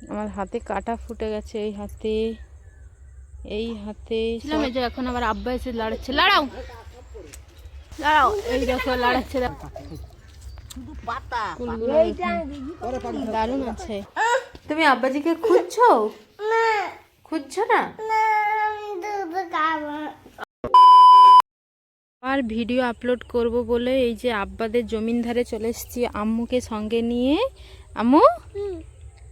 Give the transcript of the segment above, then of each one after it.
আমার হাতে কাটা ফুটে গেছে এই হাতে এই হাতে এই যে এখন আবার আব্বা এসে লাড়াচ্ছে। লাড়াও! লাড়াও! এই দেখো লাড়াচ্ছে। দারুণ আছে। তুমি আব্বাজিকে খুঁজছো? খুঁজছো না? আর ভিডিও আপলোড করব বলে এই যে আব্বাদের জমিন ধারে চলে এসেছি আম্মুকে সঙ্গে নিয়ে। আম্মু?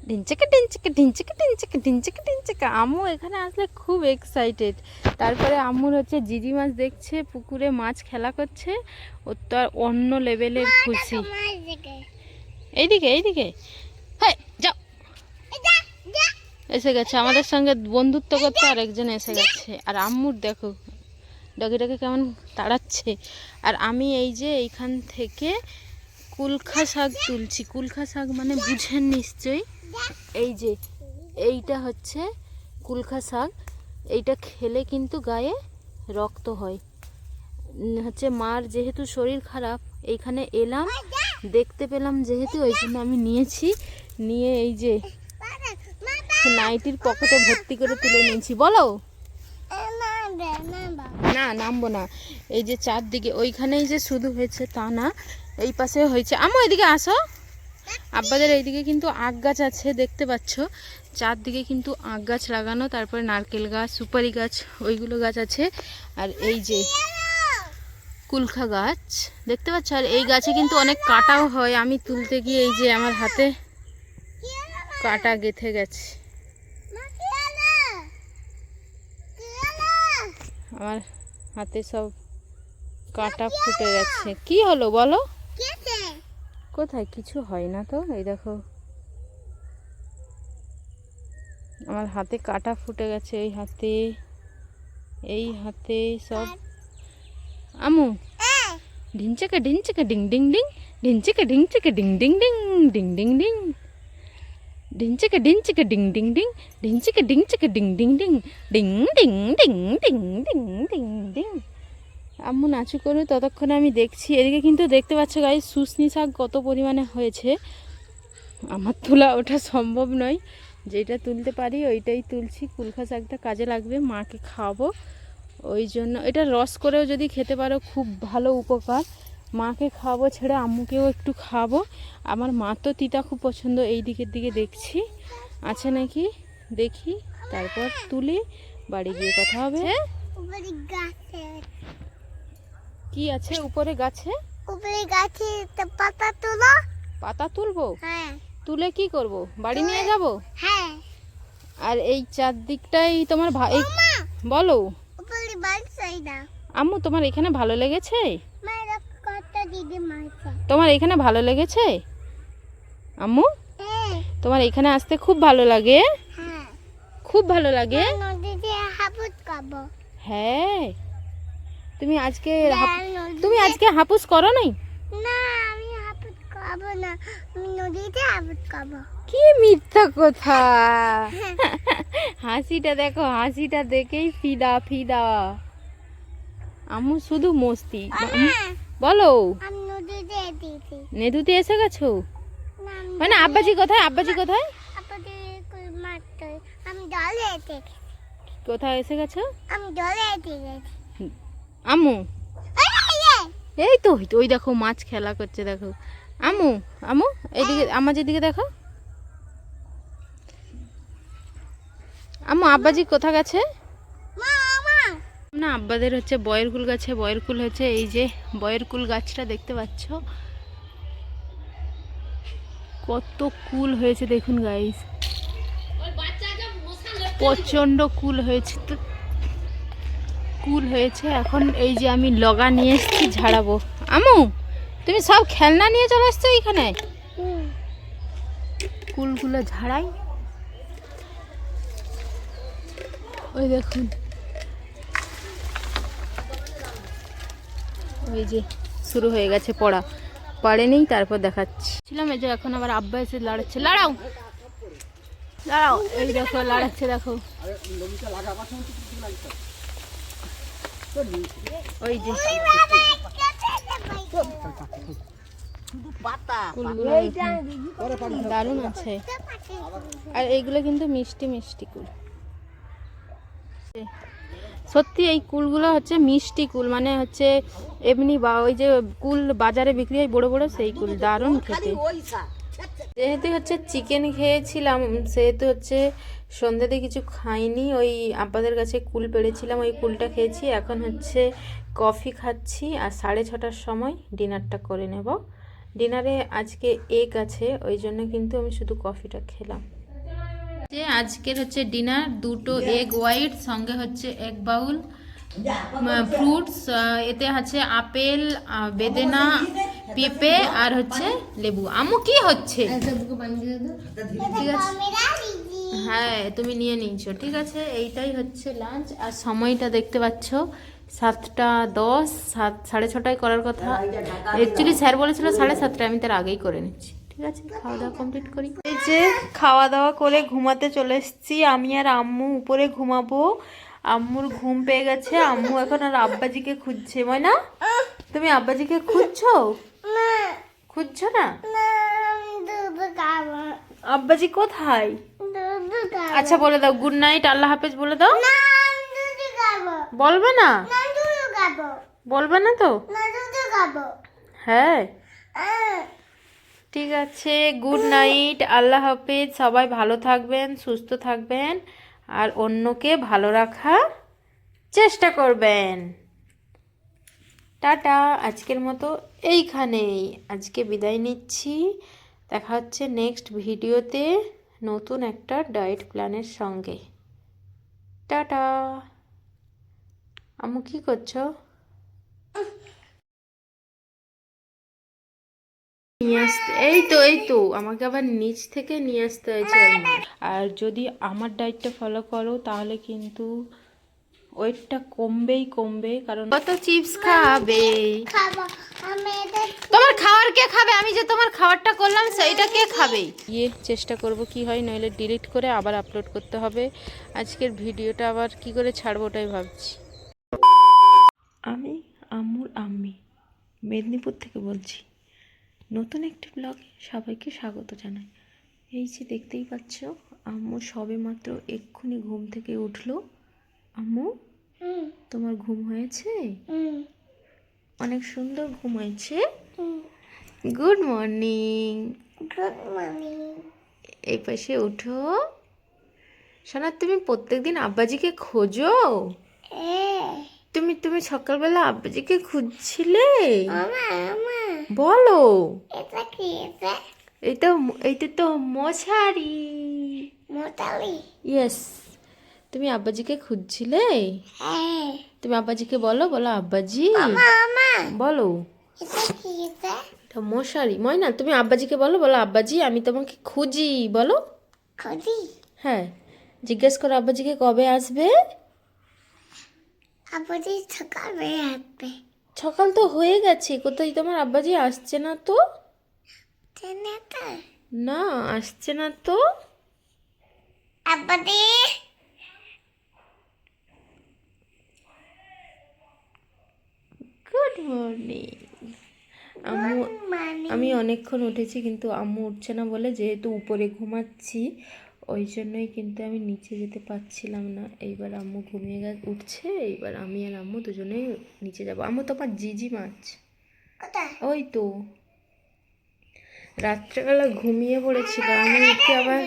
ঢিনচেকে ঢিনচেকে ঢিনচেকে ঢিনচেকে ঢিনচেকে ঢিনচেকে। আম্মু এখানে আসলে খুব এক্সাইটেড তারপরে আম্মুর হচ্ছে জিজি মাছ দেখছে পুকুরে মাছ খেলা করছে। ও তো আর অন্য লেভেলের খুশি। এইদিকে এইদিকে। হ্যাঁ যাও। এসে গেছে। আমাদের সঙ্গে বন্ধুত্ব করতে আর একজন এসে গেছে। আর আম্মুর দেখো ডগিটাকে কেমন তাড়াচ্ছে। আর আমি এই যে এইখান থেকে কুলখা শাক তুলছি। কুলখা শাক মানে বুঝেন নিশ্চয়ই। এই যে, এইটা হচ্ছে কুলখা শাক। এইটা খেলে কিন্তু গায়ে রক্ত হয়। হচ্ছে মার যেহেতু শরীর খারাপ, এইখানে এলাম, দেখতে পেলাম যেহেতু ওই জন্য আমি নিয়েছি। নিয়ে এই যে নাইটির পকেটে ভর্তি করে তুলে নিয়েছি। বলো? না, নামবো না। এই যে চারদিকে, ওইখানেই যে শুধু হয়েছে তা না, এই পাশে হয়েছে। আমো এদিকে আসো। আব্বাদের এইদিকে কিন্তু আখ গাছ আছে, দেখতে পাচ্ছ। চারদিকে কিন্তু আখ গাছ লাগানো, তারপরে নারকেল গাছ, সুপারি গাছ, ওইগুলো গাছ আছে। আর এই যে কুলখা গাছ, দেখতে পাচ্ছ? আর এই গাছে কিন্তু অনেক কাটাও হয়। আমি তুলতে গিয়ে এই যে আমার হাতে কাটা গেথে গেছে। আমার হাতে সব কাটা ফুটে গেছে। কি হলো বলো? কোথায় কিছু হয় না তো এই দেখো আমার হাতে কাটা ফুটে গেছে এই হাতে এই হাতে সব আমু ঢিনচাকা ঢিনচাকা ডিং ডিং ডিং ঢিনচাকা ঢিনচাকা ডিং ডিং ডিং ডিং ডিং ডিং ঢিনচাকা ঢিনচাকা ডিং ডিং ডিং ঢিনচাকা ঢিনচাকা ডিং ডিং ডিং ডিং ডিং ডিং ডিং ডিং ডিং ডিং আম্মু নাচু করু ততক্ষণে আমি দেখছি। এদিকে কিন্তু দেখতে পাচ্ছ গাই শুশনি শাক কত পরিমাণে হয়েছে। আমার তোলা ওটা সম্ভব নয়। যেটা তুলতে পারি, ওইটাই তুলছি। কুলখা শাকটা কাজে লাগবে, মাকে খাওয়াবো। ওই জন্য এটা রস করেও যদি খেতে পারো, খুব ভালো উপকার। মাকে খাওয়াবো ছেড়ে আম্মুকেও একটু খাওয়াবো। আমার মা তো তিতা খুব পছন্দ, এই দিকের দিকে দেখছি। আছে নাকি? দেখি, তারপর তুলি, বাড়ি গিয়ে কথা হবে। কি আছে উপরে গাছে? উপরে গাছে পাতা তুলো। পাতা তুলবো? হ্যাঁ। তুলে কি করব? বাড়ি নিয়ে যাব? হ্যাঁ। আর এই চারদিকটাই তোমার ভাই বলো। উপরে বাল সাইডা আম্মু তোমার এখানে ভালো লেগেছে? তোমার এখানে ভালো লেগেছে? আম্মু? হ্যাঁ। তোমার এখানে আসতে খুব ভালো লাগে? হ্যাঁ। খুব ভালো লাগে? হ্যাঁ। তুমি আজকে তুমি আজকে হাপুস করো নাই? না আমি হাবুত খাব না। আমি নদীতে হাবুত খাব কি মিথ্যা কথা? হাসিটা দেখো হাসিটা দেখেই ফিদা ফিদা। আম্মু শুধু মস্তি। বলো। আমি নদীতে এসে গেছো? মানে আব্বাজি কোথায়? আব্বাজি কোথায়? আপনাদের কই মারতে আমি জলে কোথায় এসে গেছো। আমি। এই, তো ওই দেখো মাছ খেলা করছে দেখো। আমু আম্মু এইদিকে আমার যেদিকে দেখো। আম্মু আব্বাজি কোথা গেছে? না আব্বাদের হচ্ছে বয়ের কুল গাছে বয়ের কুল হচ্ছে এই যে বয়ের কুল গাছটা দেখতে পাচ্ছ। কত কুল হয়েছে দেখুন গাইস প্রচণ্ড কুল হয়েছে। তো কুল হয়েছে, এখন এই যে আমি লগা নিয়ে এসেছি, ঝাড়াবো। আমু, তুমি সব খেলনা নিয়ে চলে এসছো এইখানে? কুলগুলো ঝাড়াই। ওই দেখুন। ওই যে শুরু হয়ে গেছে পড়া। পড়েনি তারপর দেখাচ্ছি। ছিলাম, এই যে এখন আবার আব্বা এসে লড়াচ্ছে। লাড়াও! লাড়াও! এই দেখো, লাড়াচ্ছে, দেখো। ওই যে। দারুণ আছে। আর এইগুলো কিন্তু মিষ্টি মিষ্টি কুল। সত্যি এই কুলগুলো হচ্ছে মিষ্টি কুল মানে হচ্ছে এমনি বা ওই যে কুল বাজারে বিক্রি হয় বড় বড় সেই কুল দারুণ খেতে। যেহেতু হচ্ছে চিকেন খেয়েছিলাম, সেহেতু হচ্ছে সন্ধ্যাতে কিছু খাইনি। ওই আব্বাদের কাছে কুল পেড়েছিলাম, ওই কুলটা খেয়েছি। এখন হচ্ছে কফি খাচ্ছি আর সাড়ে ছটার সময় ডিনারটা করে নেব। ডিনারে আজকে এগ আছে, ওই জন্য কিন্তু আমি শুধু কফিটা খেলাম। আজকের হচ্ছে ডিনার দুটো এগ হোয়াইট সঙ্গে হচ্ছে এগ বাউল ফ্রুটস এতে আছে আপেল বেদেনা, পেঁপে আর হচ্ছে লেবু। আমু, কি হচ্ছে? ঠিক আছে? হ্যাঁ তুমি নিয়ে নিয়েছো। ঠিক আছে? এইটাই হচ্ছে লাঞ্চ আর সময়টা দেখতে পাচ্ছ, সাতটা দশ, সাত, সাড়ে ছটায় করার কথা। অ্যাকচুয়ালি স্যার বলেছিল সাড়ে সাতটায়, আমি তার আগেই করে নিচ্ছি। ঠিক আছে? খাওয়া দাওয়া কমপ্লিট করি। এই যে খাওয়া দাওয়া করে ঘুমাতে চলে এসেছি। আমি আর আম্মু উপরে ঘুমাবো। আম্মুর ঘুম পেয়ে গেছে, আম্মু এখন আর আব্বাজিকে খুঁজছে ময়না তুমি আব্বাজিকে খুঁজছো? খুঁজছো না? আব্বাজি কোথায়? আচ্ছা বলে দাও গুড নাইট আল্লাহ হাফেজ বলে দাও। বলবে না? বলবে না তো? হ্যাঁ। ঠিক আছে গুড নাইট আল্লাহ হাফেজ, সবাই ভালো থাকবেন, সুস্থ থাকবেন। আর অন্যকে ভালো রাখা চেষ্টা করবেন। টাটা, আজকের মতো এইখানেই। আজকে বিদায় নিচ্ছি। দেখা হচ্ছে নেক্সট ভিডিওতে নতুন একটা ডায়েট প্ল্যানের সঙ্গে। টাটা। আমু কী করছ? নিয়ে আসতে। এই তো এই তো আমাকে আবার নিচ থেকে নিয়ে আসতে হয়েছে আর যদি আমার ডায়েটটা ফলো করো তাহলে কিন্তু ওয়েটটা কমবেই কমবে কারণ কত চিপস খাবে? তোমার খাবার কে খাবে? আমি যে তোমার খাবারটা করলাম সেইটা কে খাবে? গিয়ে চেষ্টা করব কি হয় নইলে ডিলিট করে আবার আপলোড করতে হবে। আজকের ভিডিওটা আবার কি করে ছাড়বো ওটাই ভাবছি। আমি আম্মুর আম্মি মেদিনীপুর থেকে বলছি। নতুন একটি ব্লগে সবাইকে স্বাগত জানাই। এই যে দেখতেই পাচ্ছ আম্মু সবে মাত্র এক্ষুনি ঘুম থেকে উঠল। আম্মু তোমার ঘুম হয়েছে? অনেক সুন্দর ঘুম হয়েছে? গুড মর্নিং গুড মর্নিং এই পাশে উঠো। সোনা তুমি প্রত্যেকদিন আব্বাজিকে খোঁজো? তুমি তুমি সকালবেলা আব্বাজিকে খুঁজছিলে? বলো। এইটা এইটা তো মশারি। মশারি ইয়েস তুমি আব্বাজিকে খুঁজছিলে? তুমি আব্বাজিকে বলো বলো আব্বাজি। বলো। এটা মশারি। ময়না তুমি আব্বাজিকে বলো বলো আব্বাজি আমি তোমাকে খুঁজি বলো। হ্যাঁ। জিজ্ঞেস করো আব্বাজিকে কবে আসবে? আপনি সকালে আসবে। সকাল তো হয়ে গেছে কোথায় তোমার আব্বাজি আসছে না তো? না আসছে না তো। আপনি গুড মর্নিং আম্মু আমি অনেকক্ষণ উঠেছি কিন্তু আম্মু উঠছে না বলে যেহেতু উপরে ঘুমাচ্ছি ওই জন্যই কিন্তু আমি নিচে যেতে পারছিলাম না। এইবার আম্মু ঘুমিয়ে গে উঠছে এইবার আমি আর আম্মু দুজনেই নিচে যাব। আম্মু তো আমার জিজি মাছ। ওই তো। রাত্রেবেলা ঘুমিয়ে পড়েছিল আমি ওকে আবার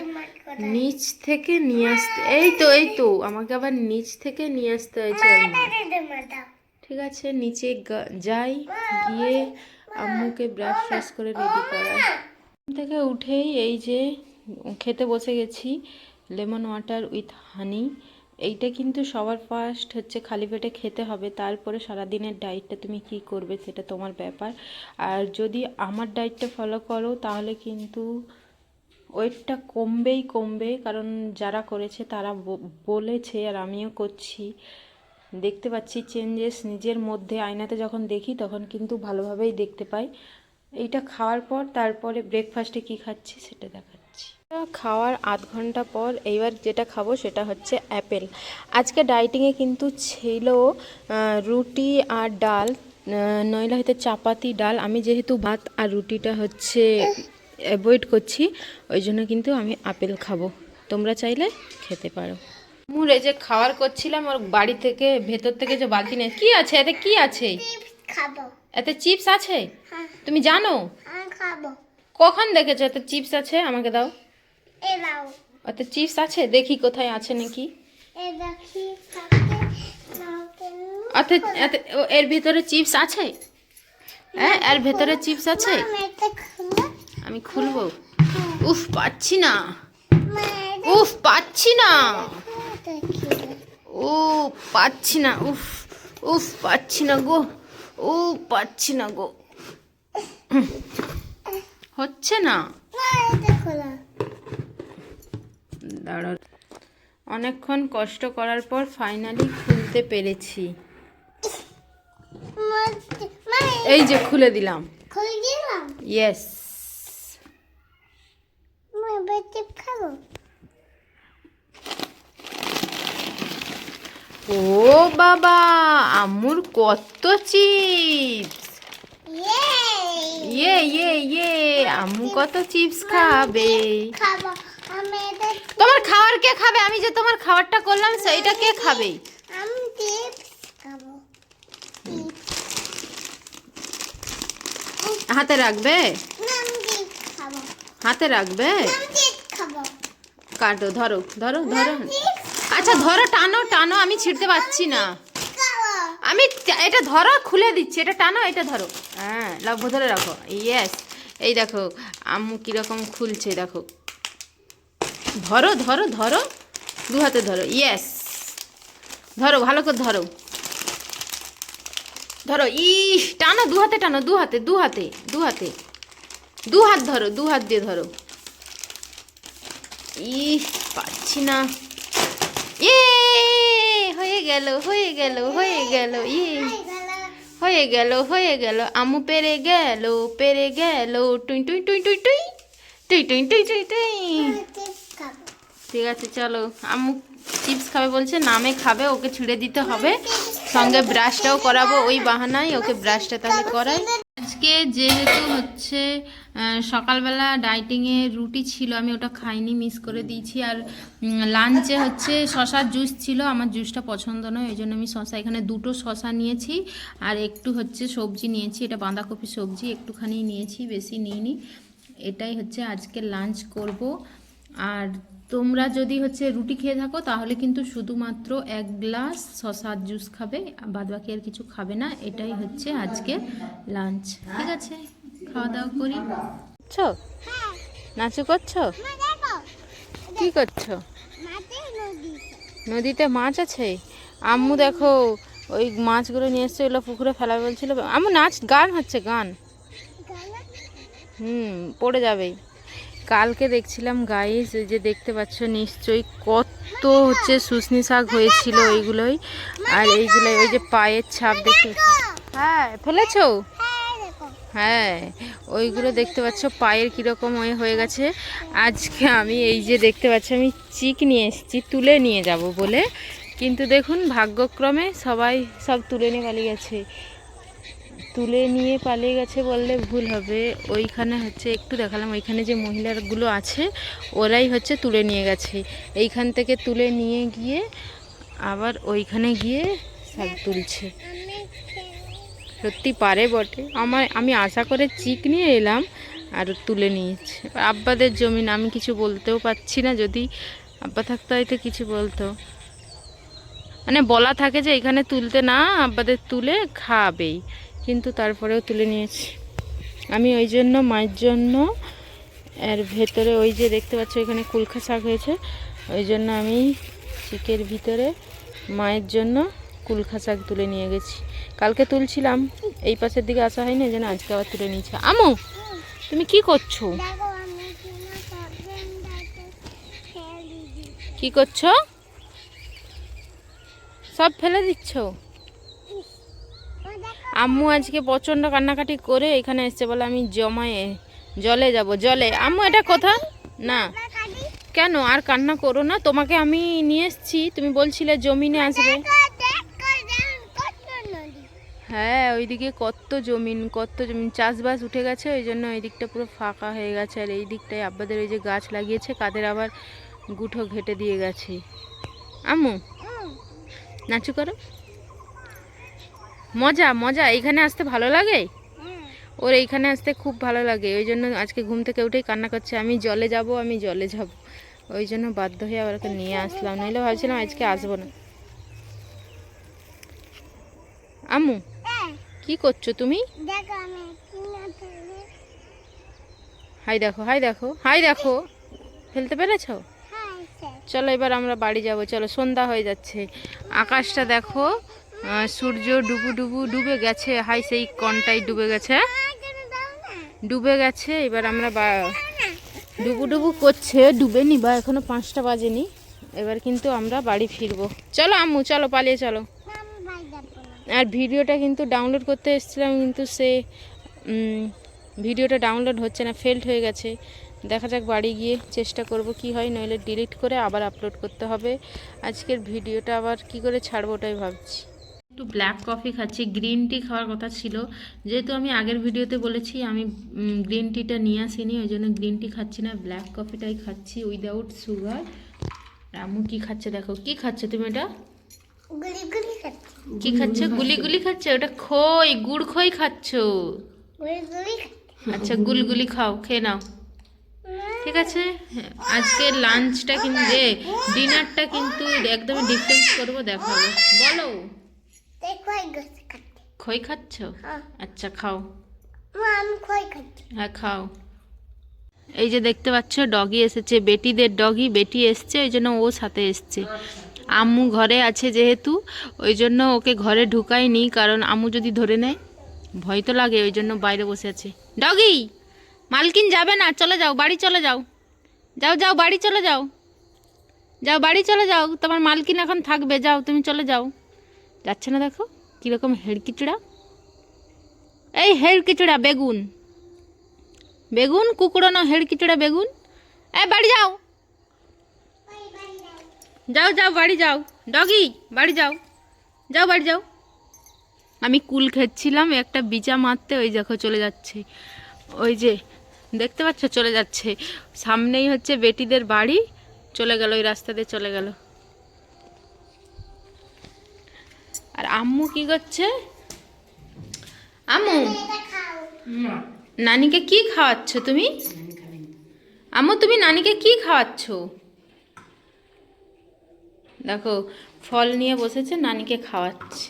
নিচ থেকে নিয়ে আসতে এই তো এই তো আমাকে আবার নিচ থেকে নিয়ে আসতে হয়েছে ঠিক আছে নিচে যাই গিয়ে আম্মুকে ব্রাশ ফ্রাশ করে রেডি ঘুম থেকে উঠেই এই যে খেতে বসে গেছি। Lemon water with honey. এইটা কিন্তু সবার ফার্স্ট হচ্ছে খালি পেটে খেতে হবে। তারপরে সারাদিনের ডায়েটটা তুমি কি করবে সেটা তোমার ব্যাপার। আর যদি আমার ডায়েটটা ফলো করো, তাহলে কিন্তু ওয়েটটা কমবেই কমবে। কারণ যারা করেছে তারা বলেছে আর আমিও করছি। দেখতে পাচ্ছি চেঞ্জেস নিজের মধ্যে। আয়নাতে যখন দেখি তখন কিন্তু ভালোভাবেই দেখতে পাই। এইটা খাওয়ার পর তারপরে ব্রেকফাস্টে কি খাচ্ছি সেটা দেখাচ্ছি। খাওয়ার আধ ঘণ্টা পর এইবার যেটা খাব সেটা হচ্ছে অ্যাপেল। আজকে ডাইটিংয়ে কিন্তু ছিল রুটি আর ডাল নইলে হয়তো চাপাতি ডাল। আমি যেহেতু ভাত আর রুটিটা হচ্ছে অ্যাভয়েড করছি ওই জন্য কিন্তু আমি আপেল খাব। তোমরা চাইলে খেতে পারো। মুর এই যে খাওয়ার করছিলাম ওর বাড়ি থেকে ভেতর থেকে যে বালতি নিয়ে কি আছে? এতে কি আছে? এতে চিপস আছে? হ্যাঁ। তুমি জানো? কখন দেখেছ এতে চিপস আছে? আমাকে দাও। এ দাও চিপস আছে? দেখি কোথায় আছে নাকি? অতে এতে- ও, এর ভেতরে চিপস আছে? হ্যাঁ এর ভেতরে চিপস আছে? আমি খুলবো? উফ পাচ্ছি না। উফ পাচ্ছি না। ও পাচ্ছি না। উফ উফ পাচ্ছি না গো। ও পাচ্ছি না গো। হচ্ছে না। দাঁড়াও। অনেকক্ষণ কষ্ট করার পর ফাইনালি খুলতে পেরেছি। এই যে খুলে দিলাম। ইয়েস ও বাবা আমুর কত চিপস। ইয়ে ইয়ে ইয়ে আম্মু কত চিপস খাবে। খাব। আমি এটা তোমার খাবার কে খাবে? আমি যে তোমার খাবারটা করলাম সেইটা কে খাবে? আমি খাব। হাতে রাখবে? হাতে রাখবে? কাটো ধরো ধরো ধরো। আচ্ছা ধরো টানো টানো আমি ছিঁড়তে পারছি না। আমি এটা ধরো খুলে দিচ্ছি। এটা টানো এটা ধরো। হ্যাঁ লম্ব ধরে রাখো। ইয়েস এই দেখো আম্মু কীরকম খুলছে দেখো। ধরো ধরো ধরো। দু হাতে ধরো ইয়েস ধরো, ভালো করে ধরো। ধরো, ইস, টানো, দু হাতে টানো, দু হাতে দু হাতে দু হাতে। দু হাত ধরো, দু হাত দিয়ে ধরো। ই পাচ্ছি না। এ, হয়ে গেল হয়ে গেল হয়ে গেল ই হয়ে গেল হয়ে গেল, আমু পেরে গেল পেরে গেল। টুই টুই টুই টুই টুই টুই টুই টুই টুই টুই ঠিক আছে, চলো। আম্মু চিপস খাবে বলছে, নামে খাবে, ওকে ছিঁড়ে দিতে হবে। সঙ্গে ব্রাশটাও করাবো ওই বাহানায়, ওকে ব্রাশটা তাহলে করাই। আজকে যেহেতু হচ্ছে সকালবেলা ডাইটিংয়ে রুটি ছিল, আমি ওটা খাইনি, মিস করে দিয়েছি। আর লাঞ্চে হচ্ছে শশার জুস ছিল, আমার জুসটা পছন্দ নয়, ওই জন্য আমি শশা, এখানে দুটো শশা নিয়েছি। আর একটু হচ্ছে সবজি নিয়েছি, এটা বাঁধাকপি সবজি, একটুখানি নিয়েছি, বেশি নিইনি। এটাই হচ্ছে আজকে লাঞ্চ করব। আর তোমরা যদি হচ্ছে রুটি খেয়ে থাকো, তাহলে কিন্তু শুধুমাত্র এক গ্লাস শশার জুস খাবে বাদ বাকি আর কিছু খাবে না, এটাই হচ্ছে আজকে লাঞ্চ ঠিক আছে, খাওয়া দাওয়া করি। করছ? নাচু করছ? কি করছ? নদীতে মাছ আছে? আম্মু দেখো, ওই মাছগুলো নিয়ে এসছে ওগুলো পুকুরে ফেলা বলছিল। আম্মু নাচ, গান হচ্ছে, গানা। হুম, পড়ে যাবে কালকে দেখছিলাম গাইস যে দেখতে পাচ্ছ নিশ্চয়ই কত হচ্ছে শুশনি শাক হয়েছিল ওইগুলোই আর এইগুলোই, ওই যে পায়ের ছাপ দেখতে হ্যাঁ ফেলেছো? হ্যাঁ ওইগুলো দেখতে পাচ্ছ, পায়ের কীরকম ওই হয়ে গেছে। আজকে আমি এই যে দেখতে পাচ্ছি, আমি চিক নিয়ে এসেছি, তুলে নিয়ে যাব বলে। কিন্তু দেখুন, ভাগ্যক্রমে সবাই সব তুলে নিয়ে পালিয়ে গেছে। তুলে নিয়ে পালিয়ে গেছে বললে ভুল হবে। ওইখানে হচ্ছে, একটু দেখালাম, ওইখানে যে মহিলাগুলো আছে, ওরাই হচ্ছে তুলে নিয়ে গেছে। এইখান থেকে তুলে নিয়ে গিয়ে আবার ওইখানে গিয়ে সব তুলছে। সত্যি পারে বটে। আমার, আমি আশা করে চিক নিয়ে এলাম আর তুলে নিয়েছে। আব্বাদের জমিন আমি কিছু বলতেও পারছি না। যদি আব্বা থাকতো, হয়তো কিছু বলতো। মানে বলা থাকে যে, এখানে তুলতে না, আব্বাদের তুলে খাবেই। কিন্তু তারপরেও তুলে নিয়েছি। আমি ওই জন্য মায়ের জন্য এর ভেতরে ওই যে দেখতে পাচ্ছ এখানে কুলখা শাক হয়েছে। ওই জন্য আমি চিকের ভিতরে মায়ের জন্য কুলখা শাক তুলে নিয়ে গেছি। কালকে তুলছিলাম এই পাশের দিকে আসা হয়নি এই জন্য আজকে আবার তুলে নিয়েছি। আমু তুমি কি করছ? কি করছ? সব ফেলে দিচ্ছ? আম্মু আজকে প্রচণ্ড কান্নাকাটি করে এখানে এসছে বলে আমি জমায়ে জলে যাব জলে। আম্মু এটা কোথা না। কেন? আর কান্না করো না। তোমাকে আমি নিয়ে এসছি। তুমি বলছিলে জমিনে আসবে। হ্যাঁ ওইদিকে কত জমিন কত জমিন। চাষবাস উঠে গেছে ওই জন্য ওই দিকটা পুরো ফাঁকা হয়ে গেছে। আর এই দিকটায় আব্বাদের ওই যে গাছ লাগিয়েছে কাদের আবার গুঁঠো ঘেটে দিয়ে গেছে। আম্মু নাচু করো। মজা মজা। এইখানে আসতে ভালো লাগে? ওর এইখানে আসতে খুব ভালো লাগে। ওই জন্য আজকে ঘুম থেকে উঠেই কান্না করছে আমি জলে যাব আমি জলে যাব। ওই জন্য বাধ্য হয়ে আবার ওকে নিয়ে আসলাম। নইলে ভাবছিলাম আজকে আসব না। আম্মু কি করছ তুমি? আমি হাই দেখো হাই দেখো হাই দেখো। ফেলতে পেরেছ? হ্যাঁ চলো এবার আমরা বাড়ি যাব। চলো সন্ধ্যা হয়ে যাচ্ছে। আকাশটা দেখো। সূর্য ডুবু ডুবু ডুবে গেছে। হাই, সেই কনটাই ডুবে গেছে। ডুবে গেছে, এবার আমরা ডুবু ডুবু করছে ডুবে নি বা এখনও পাঁচটা বাজেনি। এবার কিন্তু আমরা বাড়ি ফিরবো। চলো আম্মু, চলো, পালিয়ে চলো। আর ভিডিওটা কিন্তু ডাউনলোড করতে এসেছিলাম, কিন্তু সে ভিডিওটা ডাউনলোড হচ্ছে না ফেল্ড হয়ে গেছে। দেখা যাক বাড়ি গিয়ে চেষ্টা করব কি হয়, নইলে ডিলিট করে আবার আপলোড করতে হবে। আজকের ভিডিওটা আবার কি করে ছাড়বো ওটাই ভাবছি। একটু ব্ল্যাক কফি খাচ্ছি গ্রিন টি খাওয়ার কথা ছিল। যেহেতু আমি আগের ভিডিওতে বলেছি আমি গ্রিন টিটা নিয়ে আসিনি ওই জন্য গ্রিন টি খাচ্ছি না ব্ল্যাক কফিটাই খাচ্ছি উইদাউট সুগার আম্মু কি খাচ্ছে দেখো কি খাচ্ছে তুমি এটা? কি খাচ্ছে? গুলি গুলি খাচ্ছে? ওটা খই গুড় খই খাচ্ছো? আচ্ছা গুলগুলি খাও খেয়ে নাও। ঠিক আছে? আজকে লাঞ্চটা কিন্তু ডিনারটা কিন্তু একদমই ডিফারেন্স করব দেখাবো। বলো দেখো এই গাছ খাচ্ছি খই খাচ্ছ? হ্যাঁ। আচ্ছা খাও। হ্যাঁ খাও। এই যে দেখতে পাচ্ছ ডগি এসেছে। বেটিদের ডগি বেটি এসছে ওই জন্য ও সাথে এসছে। আম্মু ঘরে আছে যেহেতু ওই জন্য ওকে ঘরে ঢুকাইনি কারণ আম্মু যদি ধরে নেয় ভয় তো লাগে ওই জন্য বাইরে বসে আছে। ডগি মালকিন যাবে না চলে যাও বাড়ি চলে যাও। যাও যাও বাড়ি চলে যাও। যাও বাড়ি চলে যাও তোমার মালকিন এখন থাকবে যাও তুমি চলে যাও। যাচ্ছে না দেখো, কীরকম হেড়কিচুড়া এই হেড়কিচুড়া বেগুন। বেগুন, কুকুরানো হেড়কিচুড়া বেগুন। এ বাড়ি যাও। যাও যাও, বাড়ি যাও। ডগি, বাড়ি যাও। যাও, বাড়ি যাও। আমি কুল খেচ্ছিলাম, একটা বিচা মারতে, ওই দেখো চলে যাচ্ছে। ওই যে, দেখতে পাচ্ছ, চলে যাচ্ছে। সামনেই হচ্ছে বেটিদের বাড়ি, চলে গেল, ওই রাস্তা দিয়ে চলে গেল। আর আম্মু কি করছে? আম্মু। নানিকে কি খাওয়াচ্ছ তুমি? আম্মু তুমি নানিকে কি খাওয়াচ্ছ? দেখো ফল নিয়ে বসেছে নানিকে খাওয়াচ্ছে।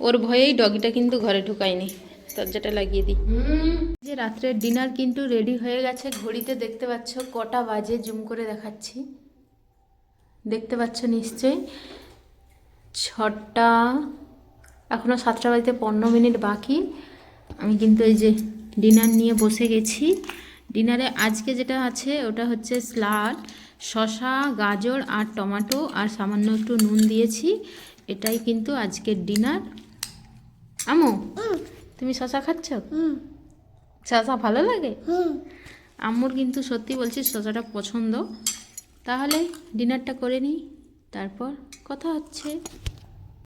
ওর ভয়েই ডগিটা কিন্তু ঘরে ঢুকায়নি। দরজাটা লাগিয়ে দিই। যে রাত্রের ডিনার কিন্তু রেডি হয়ে গেছে ঘড়িতে দেখতে পাচ্ছ কটা বাজে জুম করে দেখাচ্ছি। দেখতে পাচ্ছ নিশ্চয়ই। ছটা এখনও সাতটা বাজতে পনেরো মিনিট বাকি। আমি কিন্তু এই যে ডিনার নিয়ে বসে গেছি। ডিনারে আজকে যেটা আছে ওটা হচ্ছে স্লাড শশা গাজর আর টমেটো আর সামান্য একটু নুন দিয়েছি। এটাই কিন্তু আজকের ডিনার। আমো তুমি শশা খাচ্ছ? হুম। শসা ভালো লাগে? হুম। আম্মুর কিন্তু সত্যি বলছি শসাটা পছন্দ। তাহলে ডিনারটা করে নিই। তারপর কথা হচ্ছে